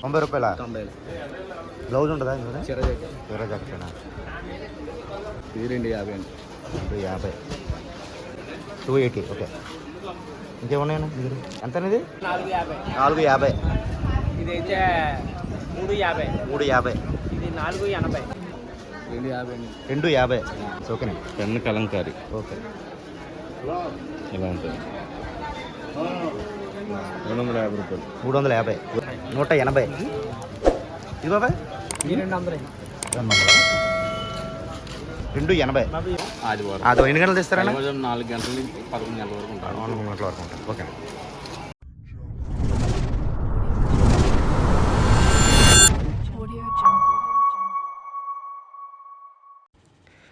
తొంభై రూపాయల? తొంభై. బ్లౌజ్ ఉంటుందా చీర జాకెట్. ఇది రెండు యాభై అండి. యాభై. టూ ఎయిటీ ఓకే ఇంకేమున్నాయన్నా మీరు ఎంత అనేది నాలుగు యాభై. నాలుగు యాభై. ఇది అయితే మూడు యాభై. మూడు యాభై. ఇది నాలుగు ఎనభై. రెండు యాభై అండి. రెండు యాభై. ఓకేనే పెన్ను కలంకారి. ఓకే ఇలా ఉంటుంది? రెండు వందల యాభై రూపాయలు. మూడు వందల యాభై. నూట ఎనభై. ఇది బాబాయ్? రెండు ఎనభై. ఆదివారం. ఎన్ని గంటలు ఉదయం నాలుగు గంటల నుంచి పదకొండు గంటల వరకు ఉంటాను గంటల వరకు ఓకే.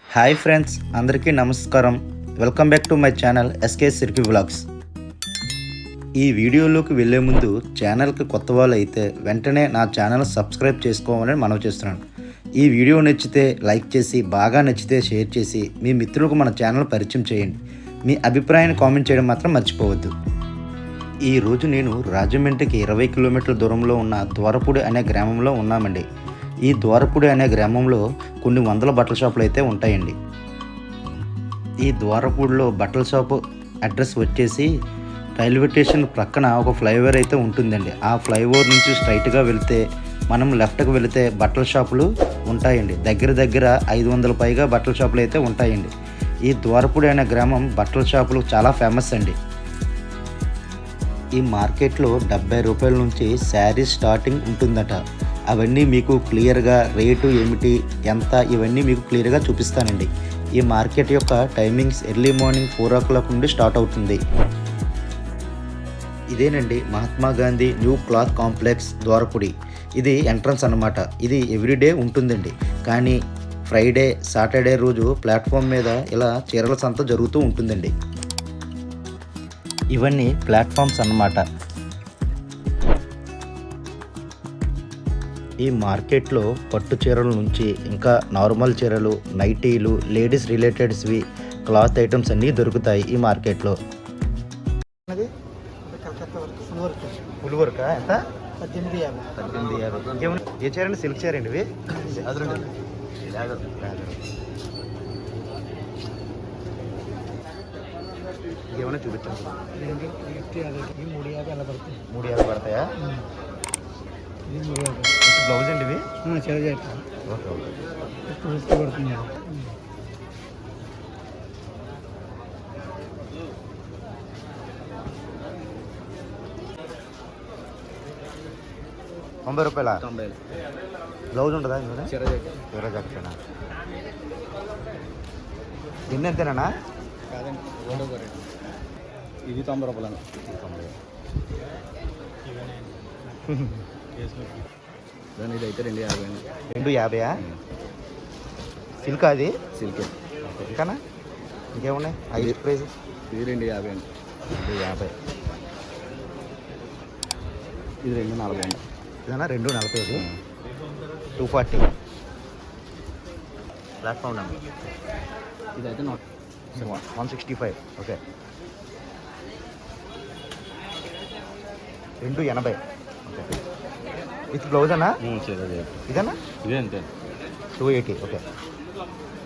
హాయ్ ఫ్రెండ్స్ అందరికీ నమస్కారం. Welcome back to my channel SK Sirpi vlogs. ఈ వీడియోలోకి వెళ్ళే ముందు ఛానల్కి కొత్త వాళ్ళు అయితే వెంటనే నా ఛానల్ సబ్స్క్రైబ్ చేసుకోవాలని మనవి చేస్తున్నాను. ఈ వీడియో నచ్చితే లైక్ చేసి బాగా నచ్చితే షేర్ చేసి మీ మిత్రులకు మన ఛానల్ పరిచయం చేయండి. మీ అభిప్రాయాన్ని కామెంట్ చేయడం మాత్రం మర్చిపోవద్దు. ఈరోజు నేను రాజమండ్రికి ఇరవై కిలోమీటర్ల దూరంలో ఉన్న ద్వారపూడి అనే గ్రామంలో ఉన్నామండి. ఈ ద్వారపూడి అనే గ్రామంలో కొన్ని వందల బట్టల షాపులు అయితే ఉంటాయండి. ఈ ద్వారపూడిలో బట్టల షాపు అడ్రస్ వచ్చేసి రైల్వే స్టేషన్ ప్రక్కన ఒక ఫ్లైఓవర్ అయితే ఉంటుందండి. ఆ ఫ్లైఓవర్ నుంచి స్ట్రైట్గా వెళ్తే మనం లెఫ్ట్కి వెళితే బట్టల షాపులు ఉంటాయండి. దగ్గర దగ్గర ఐదు వందల పైగా బట్టల షాపులు అయితే ఉంటాయండి. ఈ ద్వారపూడి అనే గ్రామం బట్టల షాపులు చాలా ఫేమస్ అండి. ఈ మార్కెట్లో డెబ్బై రూపాయల నుంచి శారీ స్టార్టింగ్ ఉంటుందట. అవన్నీ మీకు క్లియర్గా రేటు ఏమిటి ఎంత ఇవన్నీ మీకు క్లియర్గా చూపిస్తానండి. ఈ మార్కెట్ యొక్క timings early morning four o'clock నుండి స్టార్ట్ అవుతుంది. ఇదేనండి Mahatma Gandhi new cloth complex Dwarapudi. ఇది ఎంట్రన్స్ అన్నమాట. ఇది ఎవ్రీడే ఉంటుందండి. కానీ ఫ్రైడే సాటర్డే రోజు ప్లాట్ఫామ్ మీద ఇలా చీరల సంత జరుగుతూ ఉంటుందండి. ఇవన్నీ ప్లాట్ఫామ్స్ అన్నమాట. ఈ మార్కెట్లో పట్టు చీరల నుంచి ఇంకా నార్మల్ చీరలు నైటీలు లేడీస్ రిలేటెడ్స్వి క్లాత్ ఐటమ్స్ అన్నీ దొరుకుతాయి ఈ మార్కెట్లో. వర్క్ ఎంత? పద్దెనిమిది యాభై. పద్దెనిమిది యాభై. ఇంకేమన్నా ఏ చీర అండి? సిల్క్ చీర అండి ఇవి? ఇంకేమైనా మూడు యాభై అలా పడుతుంది మూడు యాభై పడతాయా? ఇది మూడు యాభై. బ్లౌజ్ అండి ఇవి? Okay okay. పడుతుంది. తొంభై రూపాయల? తొంభై. బ్లౌజ్ ఉంటుందా ఇందులో చీర జాకెట్. ఎన్ని కొరే ఇది తొంభై రూపాయలు దాని ఇది అయితే రెండు యాభై రెండు యాభైయా? సిల్క్ అది? సిల్క్. ఇంకానా? ఇంకేమున్నాయి? ఐదు ప్రైజ్ ఇది రెండు యాభై అండి రెండు యాభై. ఇది రెండు నలభై అండి ఇదన్నా రెండు నలభై ఐదు. టూ ఫార్టీ ప్లాట్ఫామ్ నెంబర్ ఇది అయితే నూట వన్ సిక్స్టీ ఫైవ్ ఓకే రెండు ఎనభై. ఓకే విత్ బ్లౌజ్ అన్నా ఇదన్నా ఇదే అంతే. టూ ఎయిటీ ఓకే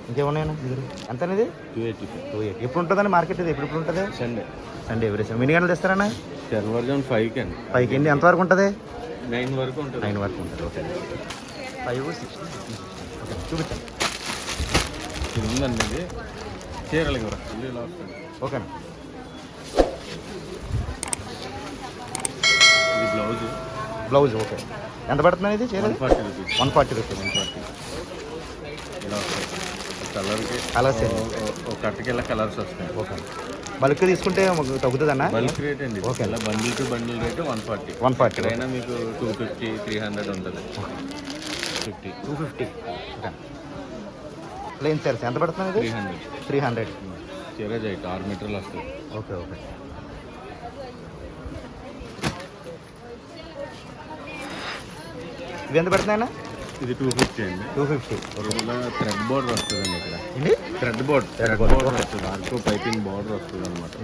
ఇంకేమున్నాయన్నా దగ్గర? ఎంత అనేది టూ ఎయిటీ టూ ఎయిటీ ఎప్పుడు ఉంటుందండి మార్కెట్ ఇది? ఎప్పుడు ఉంటుంది సండే సండే ఎవ్రీ ఎన్ని గంటలు తెస్తారన్నా? తెల్లవారుజాము ఫైవ్కి అండి. పైకి ఎన్ని? ఎంతవరకు ఉంటుంది? నైన్ వరకు ఉంటుంది. నైన్ వరకు ఉంటుంది ఓకే. ఫైవ్ సిక్స్ ఓకే చూపించండి. ఇది ఉందండి ఇది. చీరలకి కూడా. ఇలా వస్తుంది. ఓకేనా ఇది బ్లౌజ్. Blouse okay. ఎంత పడుతుంది ఇది చీర forty rupees one forty rupees one forty ఇలా వస్తుంది. కలర్కి ఏంటి? ఒక కట్టకి ఇలా కలర్స్ వస్తాయి. ఓకే. బల్క్ తీసుకుంటే మాకు తగ్గుతుందన్నా? బల్క్ రేట్ అండి. Okay. ఇలా bundle to bundle rate one forty. One forty. ఎక్కడైనా మీకు టూ ఫిఫ్టీ త్రీ హండ్రెడ్ ఉంటుంది. Fifty. Two fifty. Okay. Plain చీరస్ ఎంత పడుతుంది త్రీ హండ్రెడ్. Three hundred. చీర జైట్ ఆరు మీటర్లు వస్తుంది. Okay okay. ఇవి ఎంత పడుతున్నాయన్నా? ఇది టూ ఫిఫ్టీ అండి. టూ ఫిఫ్టీ థ్రెడ్ బోర్డర్ వస్తుందండి ఇక్కడ. Thread board thread border. వస్తుంది. ఆర్కో పైపింగ్ బోర్డర్ వస్తుంది అనమాట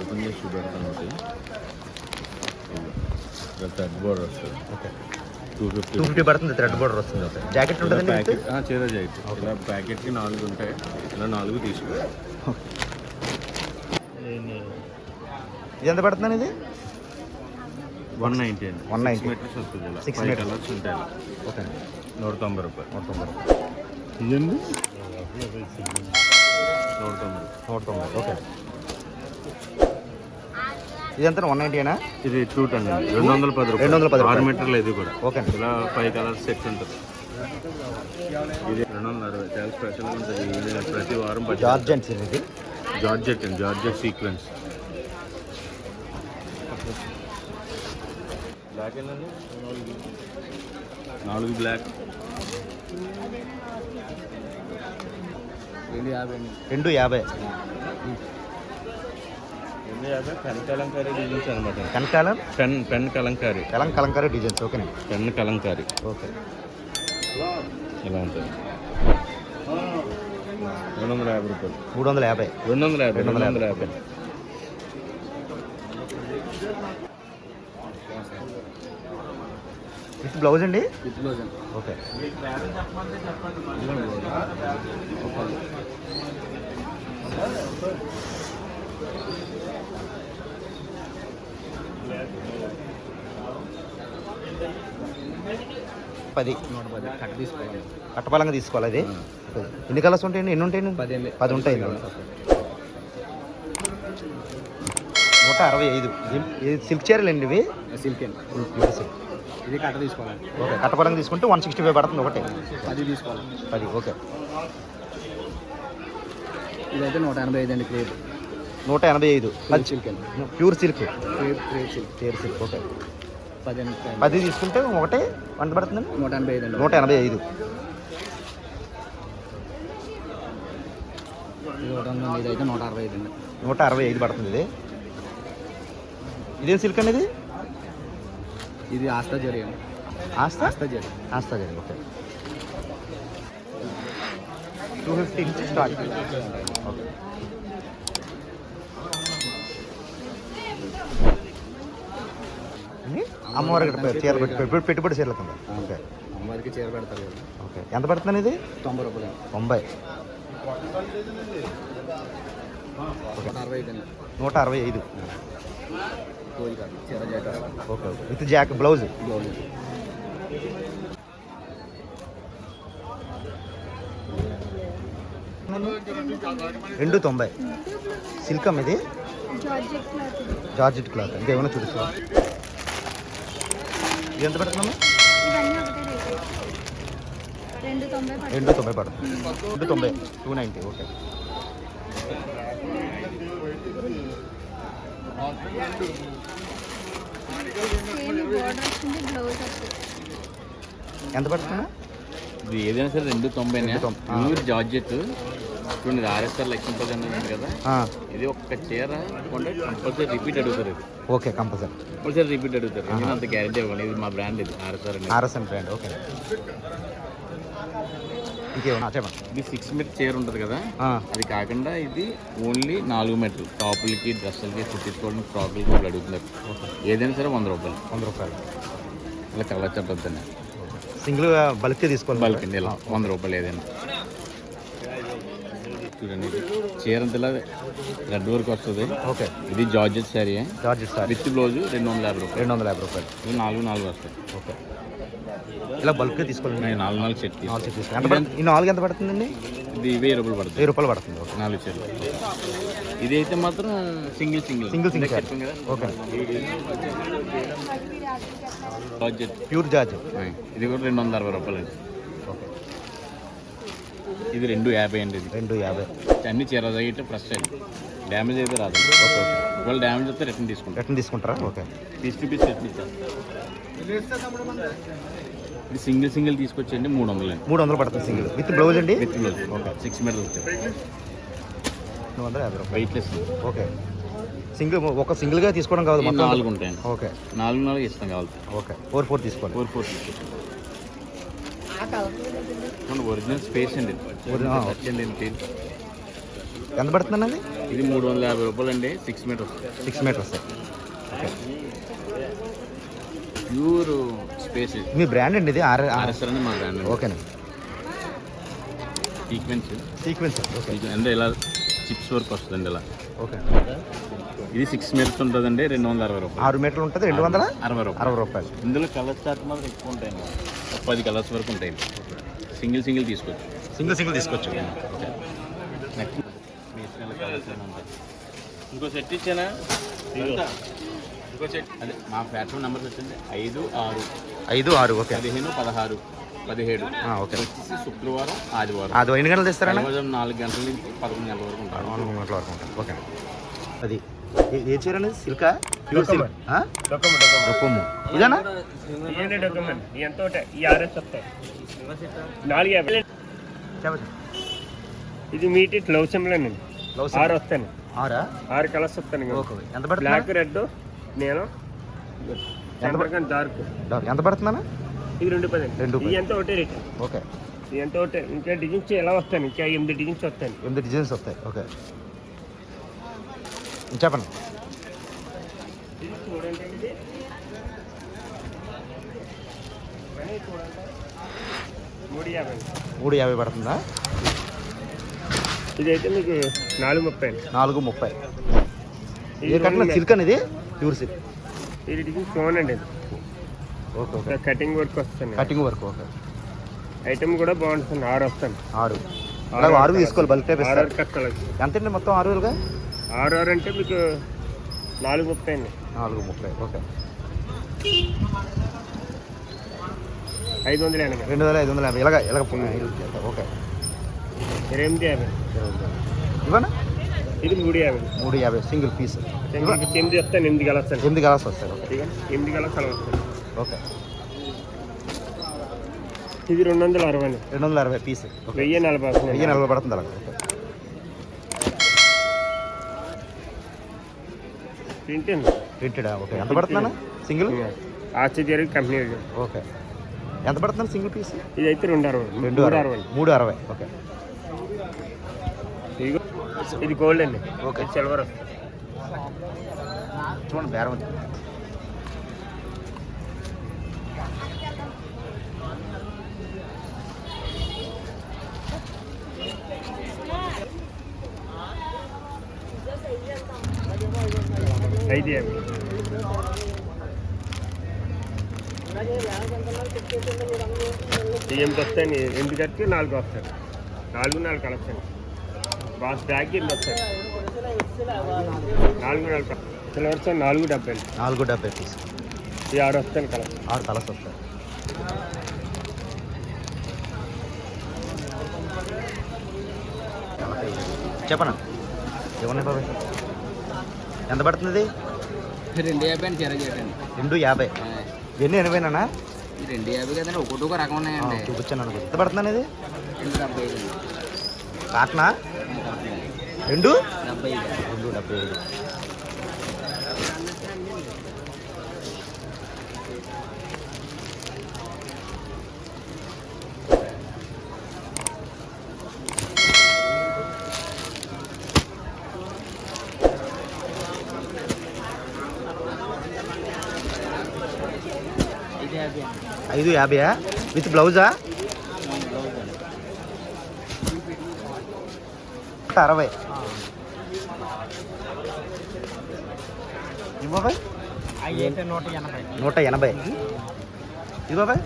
ఓపెన్ చేసి చూపెడతాను ఒకటి. థర్డ్ బోర్డర్ వస్తుంది. Okay. Two fifty two fifty పడుతుంది థ్రెడ్ బోర్డర్ వస్తుంది. ఓకే. జాకెట్ ఉంటుందండి మీకు? ప్యాకెట్ చీర జాకెట్ ఇలా ప్యాకెట్కి నాలుగు ఉంటాయి. ఇలా నాలుగు తీసుకో ఇది ఎంత పడుతుందండి ఇది వన్ నైంటీ అండి. 190. మీటర్స్ వస్తుంది meters. కలర్స్ ఉంటాయి. ఓకే నూట తొంభై రూపాయలు. నూట తొంభై ఇదండి నూట తొంభై. నూట తొంభై. ఓకే. ఇది ఎంత వన్ నైంటీనా ఇది టూ టెన్ అండి. రెండు వందల పది రూపాయలు. రెండు వందల పది ఆరు రూపాయలు. మీటర్లు ఇది కూడా. ఓకే ఇలా ఫైవ్ కలర్స్ సెట్ ఉంటుంది. ఇది రెండు వందల అరవై. చాలా స్పెషల్గా ఉంటుంది. ప్రతి వారం జార్జెంట్స్ ఇది. జార్జెట్ అండి. Georgette sequence. బ్లాక్ ఏంటండి నాలుగు. బ్లాక్. రెండు యాభై రెండు యాభై. రెండు యాభై పెన్ కలంకారీ డిజైన్స్ అనమాట కనకాలం పెన్ పెన్ కలంకారీ. కలం కలంకారీ డిజైన్స్ ఓకేనండి పెన్ కలంకారీ. ఓకే. ఇలా ఉంటుంది. రెండు వందల యాభై రూపాయలు. మూడు వందల యాభై రెండు వందల యాభై. రెండు వందల యాభై. విత్ బ్లౌజ్ అండి? With blouse okay. పది. నూట పది. కట్ట తీసుకోవాలి. కట్టపాలంగా తీసుకోవాలి అది? ఎన్ని కలర్స్ ఉంటాయండి? ఎన్ని ఉంటాయండి పది పది ఉంటాయి. నూట అరవై ఐదు. సిల్క్ చీరలు అండి ఇవి? సిల్క్ అండి. సిల్క్ ఇది కట్ట తీసుకోవాలి. ఓకే కట్టపాలంగా తీసుకుంటే వన్ సిక్స్టీ ఫైవ్ పడుతుంది ఒకటి. పది తీసుకోవాలి. పది ఓకే. ఇదైతే నూట ఎనభై ఐదు అండి క్రేప్ నూట ఎనభై ఐదు. పది సిల్క్ అండి. Pure silk. Crepe crepe silk. Pure silk okay. పది పది తీసుకుంటే ఒకటి వంట పడుతుందండి? నూట ఎనభై ఐదు అండి. నూట ఎనభై ఐదు. ఇదైతే నూట అరవై ఐదు అండి. నూట అరవై ఐదు పడుతుంది ఇది. ఇదేం సిల్క్ అండి ఇది ఆస్తా జరి అండి ఆస్తా? ఆస్తా జరి ఆస్తా జరిగి ఓకే. టూ ఫిఫ్టీ నుంచి స్టార్ట్. ఓకే. ఇది అమ్మవారి ఇక్కడ చీర పెట్టి పెట్టుబడి పెట్టుబడి చీరల కింద. ఓకే. అమ్మవారికి చీర పెడతారు ఓకే. ఎంత పడుతుంది ఇది? తొంభై రూపాయలు. తొంభై. నూట అరవై ఐదు. Okay with jack blouse? Blouse. రెండు తొంభై. సిల్క్ అమ్మ ఇది? Georgette cloth. క్లాత్ ఇంకేమైనా చూపిస్తా ఇది ఎంత పడుతుంది రెండు తొంభై పడుతుంది. రెండు తొంభై. Two ninety okay same border వస్తుంది బ్లౌజ్ వస్తుంది ఎంత పడుతుందా? ఇది ఏదైనా సరే రెండు తొంభై. Pure georgette. చూడండి ఆర్ఎస్ఆర్ లక్ష్మీపతి అన్నది కదా? ఇది ఒక్క చీర కొంటే కంపల్సరీ రిపీట్ అడుగుతారు ఇది. ఓకే కంపల్సరీ కంపల్సరీ రిపీట్ అడుగుతారు. నేను అంత గ్యారెంటీ ఇవ్వాలి ఇది మా బ్రాండ్ ఇది ఆర్ఎస్ఆర్ ఆర్ఎస్ఎన్ బ్రాండ్ ఓకే. ఇంకేమన్నా? చెప్పండి. ఇది సిక్స్ మీటర్ చీర ఉంటుంది కదా? అది కాకుండా ఇది ఓన్లీ నాలుగు మీటర్లు టాపులకి డ్రెస్సులకి కుట్టించుకోవడానికి ఫ్రాకులకి వాళ్ళు అడుగుతున్నారు. ఏదైనా సరే వంద రూపాయలు. వంద రూపాయలు. ఇలా కలర్ చెప్పొద్దని సింగిల్ బల్క్ తీసుకోవాలి బల్క్ అండి ఇలా వంద రూపాయలు ఏదైనా. చూడండి చీర అంతలా రెడ్ వర్క్ వస్తుంది. ఓకే. ఇది georgette sari. Georgette sir with blouse రెండు వందల యాభై రూపాయలు. రెండు వందల యాభై రూపాయలు. నాలుగు నాలుగు వస్తాయి. ఓకే. ఇలా బల్క్ తీసుకోవాలి నాలుగు నాలుగు సెట్ నాలుగు సెట్ తీసుకోవాలి ఈ నాలుగు ఎంత పడుతుందండి? ఇది వెయ్యి రూపాయలు పడుతుంది. వెయ్యి రూపాయలు పడుతుంది ఓకే. నాలుగు చీరలు ఇది అయితే మాత్రం single single. Single single okay. Georgette pure georgette ఇది కూడా రెండు వందల అరవై రూపాయలు అండి ఓకే. ఇది రెండు యాభై అండి ఇది. రెండు యాభై. అన్ని చీర తగ్గితే ఫ్రెష్ అండి. డ్యామేజ్ అయితే రాదు. ఓకే ఒకవేళ డ్యామేజ్ వస్తే రిటర్న్ తీసుకుంటాం. రిటర్న్ తీసుకుంటారా? Okay. Piece to piece return ఇస్తాం ఇది సింగిల్ సింగిల్ తీసుకొచ్చండి మూడు వందలు అండి. మూడు వందలు పడుతుంది సింగిల్. విత్ బ్లౌజ్ అండి? With blouse. Okay six meter వచ్చాయి. రెండు వందల యాభై రూపాయలు. Weightless okay. సింగిల్ ఒక సింగిల్గా తీసుకోవడం కాదు మొత్తం? నాలుగు ఉంటాయండి ఓకే. నాలుగు నాలుగు ఇస్తాం కావాలి. ఓకే. ఫోర్ ఫోర్ తీసుకోవాలి ఫోర్ ఫోర్ ఒరిజినల్ స్పేస్ అండి. ఎంత పడుతుందండి? ఇది మూడు వందల యాభై రూపాయలు అండి six meters. Six meters. Okay. Pure space ఇది. మీ బ్రాండ్ అండి ఇది? ఆర్ ఆర్ఎస్ఆర్ అని మా బ్రాండ్ ఓకేనండి సీక్వెన్స్. సీక్వెన్స్. ఓకే. అంటే ఇలా చిప్స్ వర్క్ వస్తుందండి ఇలా. ఓకే. ఇది సిక్స్ మీటర్స్ ఉంటుందండి రెండు వందల అరవై రూపాయలు. ఆరు మీటర్లు ఉంటుంది రెండు వందల? అరవై రూపాయలు. అరవై రూపాయలు. ఇందులో కలర్ చార్ట్ మాత్రం ఎక్కువ ఉంటాయండి. ఒక పది కలర్స్ వరకు ఉంటాయండి. సింగిల్ సింగిల్ తీసుకోవచ్చు. సింగిల్ సింగిల్ తీసుకోవచ్చు. నెక్స్ట్ ఇంకో సెట్ ఇచ్చానా? ఇంకో సెట్ అదే మా ప్లాట్ఫామ్ నెంబర్స్ వచ్చింది. ఐదు ఆరు. ఐదు ఆరు ఓకే. పదిహేను పదహారు పదిహేడు. ఆ, ఓకే. వచ్చేసి శుక్రవారం ఆదివారం. అది ఎన్ని గంటలు ఉదయం నాలుగు గంటల నుంచి పదకొండు గంటల వరకు ఉంటారు. నాలుగు గంటల వరకు ఉంటుంది ఓకే. అది ఏ- చీర అనేది? సిల్కా? ప్యూర్ సిల్క్ ఇదేనా? ఇవన్నీ డాక్యుమెంట్ ఎంత ఉంటాయి ఈ ఆర్ఎస్ వస్తాయి నాలుగు యాభై. చెప్పండి. ఇది మీటి లవ్ సింబల్ Love ఆరు వస్తాను ఆరా? ఆరు కలర్స్ వస్తాను ఓకే. ఎంత బ్లాక్ రెడ్ నేను? ఎంత డార్క్. ఎంత పడుతుందన్నా? ఇది రెండు పది రెండు. ఇది ఎంత ఒకటే రేట్? ఓకే. ఇది ఎంత ఒకటే? ఇంకా డిజైన్స్ ఎలా వస్తాను ఇంకా ఎనిమిది డిజైన్స్ వస్తాను ఎనిమిది డిజైన్స్ వస్తాయి. ఓకే. చెప్పండి. ఇది చూడండి ఇది మూడు యాభై మూడు యాభై పడుతుందా? ఇదైతే మీకు నాలుగు ముప్పై నాలుగు ముప్పై. ఇది ఇది కట్టిన సిల్క్ అనేది ప్యూర్ సిల్క్ డిజైన్ చూడండి ఇది. Okay okay. కటింగ్ వర్క్ వస్తుంది. Cutting work okay. ఐటమ్ కూడా బాగుంటుంది ఆరు వస్తాను ఆరు. అలాగే ఆరు తీసుకోవాలి బల్క్ టైప్ ఆరు కట్టాలి ఎంత అండి మొత్తం ఆరు వేలుగా? ఆరు ఆరు అంటే మీకు నాలుగు ముప్పై అండి. నాలుగు ముప్పై ఓకే. ఐదు వందల ఎనభై. రెండు వేల ఐదు వందల యాభై. ఇలాగ ఇలాగ ఓకే. ఎనిమిది యాభై. ఇవ్వనా? ఇది మూడు యాభై. మూడు యాభై సింగిల్ పీస్. ఎనిమిది వస్తాను ఎనిమిది అండి ఎనిమిది ఓకే. ఇదిగో ఎనిమిది కలర్స్ అలా వస్తాయి. ఓకే. ఇది రెండు వందల అరవై రెండు వందల అరవై పీస్. వెయ్యి నలభై వెయ్యి నలభై పడుతుంది అండి ప్రింటెడ్? ఓకే. ఎంత పడుతుందన్న? సింగిల్? ఆశ్చర్య కంపెనీ. ఓకే. ఎంత పడుతుంది సింగిల్ పీస్? ఇది అయితే రెండు అరవై. రెండు అరవై. మూడు అరవై. ఓకే. ఇది గోల్డ్ అండి. ఓకే. సిల్వర్ వస్తుంది చూడండి బేరం ఉంది. ఐదు యాభై. ఎనిమిది కట్టి నాలుగు వస్తాయి నాలుగు నాలుగు అండి బాస్ బ్యాగ్ ఎనిమిది వస్తాయి నాలుగు నాలుగు సిల్వర్స్ నాలుగు డెబ్బై అండి నాలుగు డెబ్బై పీస్ ఇది ఆరు వస్తాయి కలర్. ఆరు కలర్స్ వస్తాయి. చెప్పనా? ఇవ్వండి బాబాయ్. ఎంత పడుతుంది? రెండు యాభై అని చీర చేయటండి రెండు యాభై. ఎన్ని ఎనభైనా ఈ రెండు యాభై కదండి ఒకటి ఒక రకం ఉన్నాయండి. చూపించాను అనుకో ఎంత పడుతుంది ఇది రెండు డెబ్బై అండి. కాటనా? రెండు? డెబ్బై ఐదు. రెండు డెబ్బై ఐదు. ఐదు యాభై. అండి ఐదు యాభైయా విత్ బ్లౌజా. అరవై. బాబాయ్? నూట ఎనభై. ఇది బాబాయ్?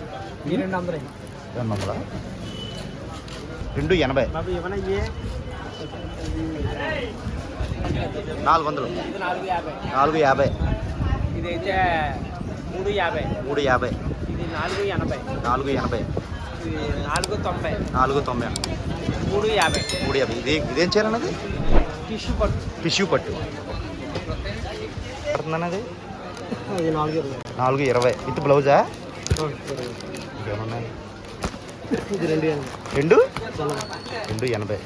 రెండు వందలు రెండు వందలా? రెండు ఎనభై. నాలుగు వందలు. నాలుగు యాభై. ఇదైతే మూడు యాభై. మూడు యాభై. ఇది నాలుగు ఎనభై. నాలుగు ఎనభై. నాలుగు తొంభై. నాలుగు తొంభై. మూడు యాభై. మూడు యాభై. ఇది ఇదేం చేయాలన్నది టిష్యూ పట్టు. టిష్యూ పట్టు. పడుతుందన్నది? నాలుగు ఇరవై. విత్ బ్లౌజా? రెండు రెండు? ఎనభై.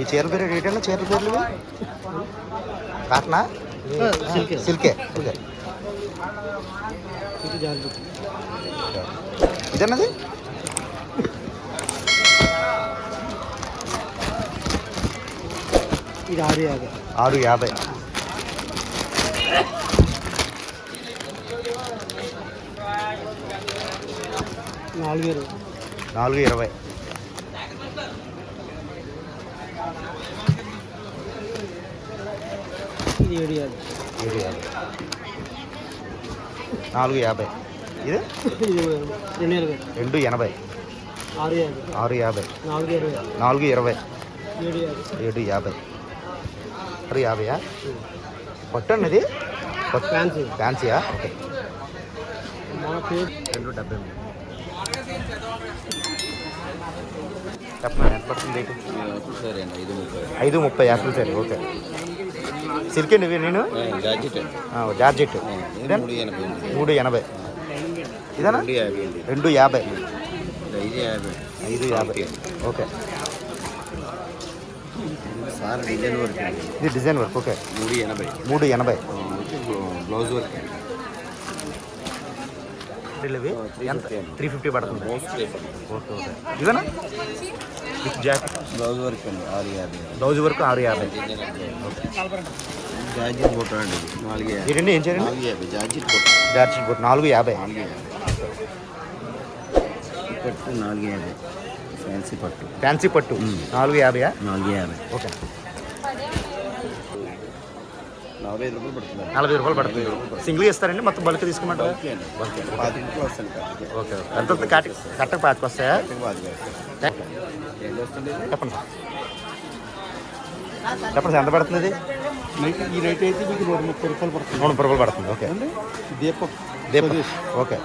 ఈ చీరల పేరు ఏంటన్నా చీరల పేర్లు? కాటనా? సిల్కే. ఓకే. ఇదన్నది? ఇది ఆరు యాభై. ఆరు యాభై. నాలుగు ఇరవై. ఏడు యాభై నాలుగు యాభై. ఇది? రెండు. ఇరవై. రెండు ఎనభై. ఆరు యాభై. ఆరు యాభై. నాలుగు ఇరవై. నాలుగు ఇరవై. ఏడు యాభై ఏడు యాభై. ఆరు యాభైయా పట్టు అన్నది పట్టు ఫ్యాన్సీ. ఫ్యాన్సీయా? ఓకే. రెండు డెబ్బై చెప్పండి ఎంత పడుతుంది ఐదు ముప్పై యాపిల్ సరే ఓకే. సిల్క్ అండి నేను? జార్జెట్? మూడు ఎనభై. ఇదేనా? రెండు యాభై. ఐదు యాభై. ఓకే. Sir design work. ఇది డిజైన్ వర్క్ ఓకే. మూడు ఎనభై. మూడు ఎనభై. Blouse work. ఇవి? ఎంత? త్రీ ఫిఫ్టీ పడుతుంది. Okay okay. ఇదేనా విత్ జాకెట్ బ్లౌజ్ వర్క్ ఆరు యాభై. బ్లౌజ్ వరకు ఆరు యాభై. జాకెట్ బొట్ట అండి. నాలుగు యాభై. ఏం చేయండి? నాలుగు యాభై జాకెట్ బొట్ట జార్జెట్ బుట్ నాలుగు యాభై. యాభై. పట్టు నాలుగు యాభై. ఫ్యాన్సీ పట్టు ఫ్యాన్సీ పట్టు నాలుగు యాభైయా? నాలుగు యాభై. ఓకే. నలభై రూపాయలు పడుతుంది. నలభై రూపాయలు పడుతుంది. సింగిల్ ఇస్తారండి? మొత్తం బల్క్ తీసుకున్నట్టు ఓకే. అండి ఎంత కట్టకు పాతికి వస్తాయా? చెప్పండి సార్ చెప్పండి. సార్ ఎంత పడుతుంది ఈ రేట్ అయితే మీకు నూట ముప్పై రూపాయలు పడుతుంది. మూడు రూపాయలు పడుతుంది. ఓకే. దీపక్ దీపక్ ఓకే.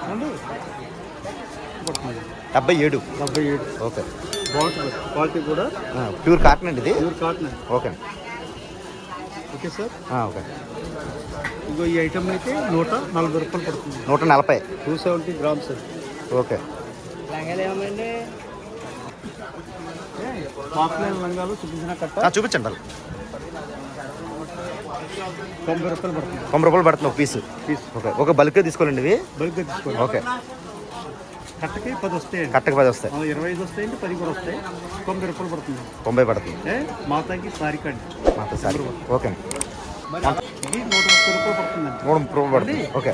డెబ్బై ఏడు. డెబ్బై ఏడు. ఓకే. బాగుంటుంది క్వాలిటీ కూడా ప్యూర్ కాటన్ అండి ఇది? Pure cotton okay. Okay sir. Okay. ఇగో ఈ ఐటమ్ అయితే నూట నలభై రూపాయలు పడుతుంది. నూట నలభై. Two seventy grams sir. Okay. లంగాలు ఏమండి? పాపులర్ లంగాలు చూపించిన కట్ట చూపించండి తొంభై రూపాయలు పడుతుంది. తొంభై రూపాయలు పడుతుంది ఒక పీసు. Piece okay. ఒక బల్క్ తీసుకోవాలండి ఇవి? బల్క్గా తీసుకోండి ఓకే. కట్టకి పది వస్తాయండి. కట్టకు పది వస్తాయి. ఇరవై ఐదు వస్తాయండి పది కూడా వస్తాయి. తొంభై రూపాయలు పడుతుంది. తొంభై పడుతుంది. మాతాకి సారీ కండి మాతో సారీ. ఓకే. అండి ఇది నూట ముప్పై రూపాయలు పడుతుందండి. మూడు రూపాయలు పడుతుంది. ఓకే.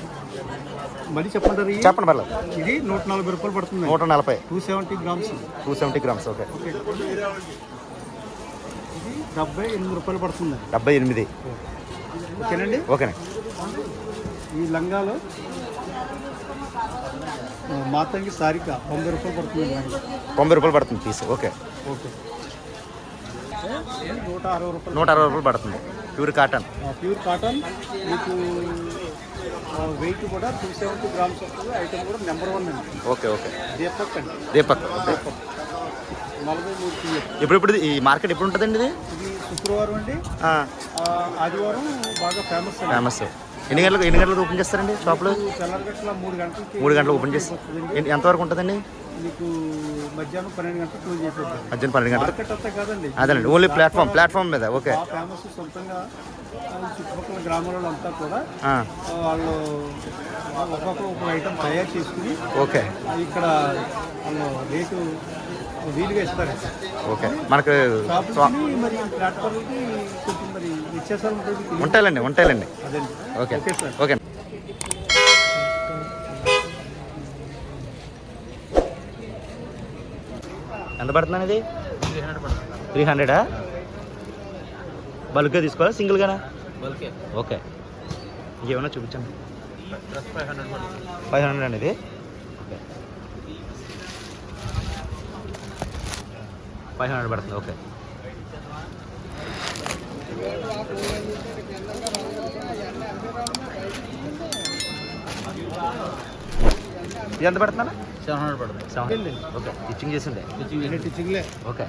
మళ్ళీ ఇవి? చెప్పండి పర్లేదు. ఇది నూట నలభై రూపాయలు పడుతుంది నూట నలభై. Two seventy grams two seventy grams okay. ఇది డెబ్బై ఎనిమిది రూపాయలు పడుతుంది డెబ్బై ఎనిమిది. ఓకేనండి? ఓకేనండి ఈ లంగాలో మాతంగి సారిక తొంభై రూపాయలు పడుతుంది తొంభై రూపాయలు పడుతుంది పీస్ ఓకే. ఓకే. నూట అరవై రూపాయలు? నూట అరవై రూపాయలు పడుతుంది ప్యూర్ కాటన్. ప్యూర్ కాటన్ మీకు వెయిట్ కూడా టూ సెవెంటీ గ్రామ్స్ వస్తుంది ఐటమ్ కూడా నెంబర్ వన్ అండి. Okay okay. దీపక్ అండి. దీపక్ దీపక్. నలభై మూడు కిలో. ఇప్పుడు ఇప్పుడు ఈ మార్కెట్ ఎప్పుడు ఉంటుందండి ఇది? శుక్రవారం అండి. ఆదివారం బాగా ఫేమస్ ఫేమస్ ఎన్ని గంటలకు ఎన్ని గంటలకు ఓపెన్ చేస్తారండి షాప్లో? మూడు గంటలకు ఓపెన్ చేసి ఎన్ని- ఎంతవరకు ఉంటుందండి? మీకు మధ్యాహ్నం పన్నెండు కాదండి. అదేనండి ఓన్లీ ప్లాట్ఫామ్ ప్లాట్ఫామ్ మీద ఓకే ఫేమస్ సొంతంగా చుట్టుపక్కల గ్రామాలలో అంతా కూడా వాళ్ళు ఒక్కొక్క ఒక ఐటమ్ తయారు చేసుకుని ఓకే ఇక్కడ వాళ్ళు రేటు వీలుగా ఇస్తారు. ఓకే మనకు ప్లాట్ఫామ్కి కొంచెం మరి వ్యత్యాసాలు ఉంటాయి ఉంటాయిలండి ఉంటాయిలండి. ఓకే. ఓకే ఎంత పడుతుందండి ఇది? త్రీ హండ్రెడా బల్క్గా తీసుకోవాలా సింగిల్గానా? ఓకే. ఇంకేమన్నా చూపించండి. ఫైవ్ హండ్రెడ్ అండి ఇది ఓకే. ఫైవ్ హండ్రెడ్ పడుతుంది ఓకే. ఎంత పడుతుందా. సెవెన్ హండ్రెడ్ పడుతుంది సెవెన్ ఓకే స్టిచ్చింగ్ చేసిండే టీచింగ్లే okay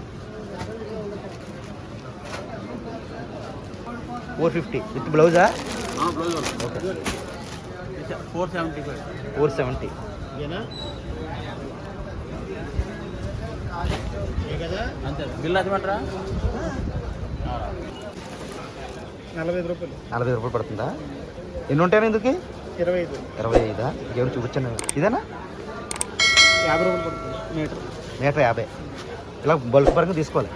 four fifty with బ్లౌజా okay four seventy five four seventy అంతే. బిల్ అదమంటారా నలభై ఐదు రూపాయలు. నలభై రూపాయలు పడుతుందా? ఎన్ని ఉంటాయని ఎందుకు? ఇరవై ఐదు. ఇరవై ఐదా? ఏమైనా చూపించాను ఇదేనా? యాభై రూపాయలు పడుతుంది. మీటర్. మీటర్ యాభై. ఇలా బల్క్ పరంగా తీసుకోవాలి.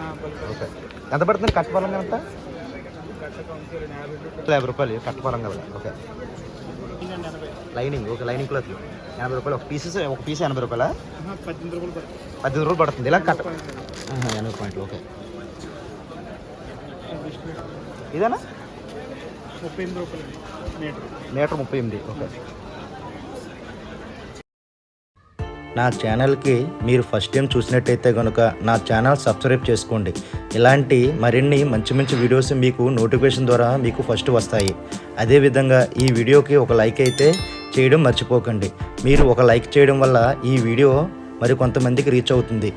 ఓకే. ఎంత పడుతుంది కట్ పరంగా ఎంత యాభై రూపాయలు. కట్టపరంగా కూడా. Okay. Lining okay lining cloth. ఎనభై రూపాయలు. ఒక పీసెస్ ఒక పీస్ ఎనభై రూపాయలా? పద్దెనిమిది రూపాయలు పడుతుంది. పద్దెనిమిది రూపాయలు పడుతుంది. ఇలా కట్ట. ఎనభై పాయింట్లు. ఓకే. ఇదేనా? ముప్పై ఎనిమిది రూపాయలు మీటర్. మీటర్ ముప్పై ఎనిమిది ఓకే. నా ఛానల్కి మీరు ఫస్ట్ టైం చూసినట్టయితే కనుక నా ఛానల్ సబ్స్క్రైబ్ చేసుకోండి. ఇలాంటి మరిన్ని మంచి మంచి వీడియోస్ మీకు నోటిఫికేషన్ ద్వారా మీకు ఫస్ట్ వస్తాయి. అదేవిధంగా ఈ వీడియోకి ఒక లైక్ అయితే చేయడం మర్చిపోకండి. మీరు ఒక లైక్ చేయడం వల్ల ఈ వీడియో మరి కొంతమందికి రీచ్ అవుతుంది.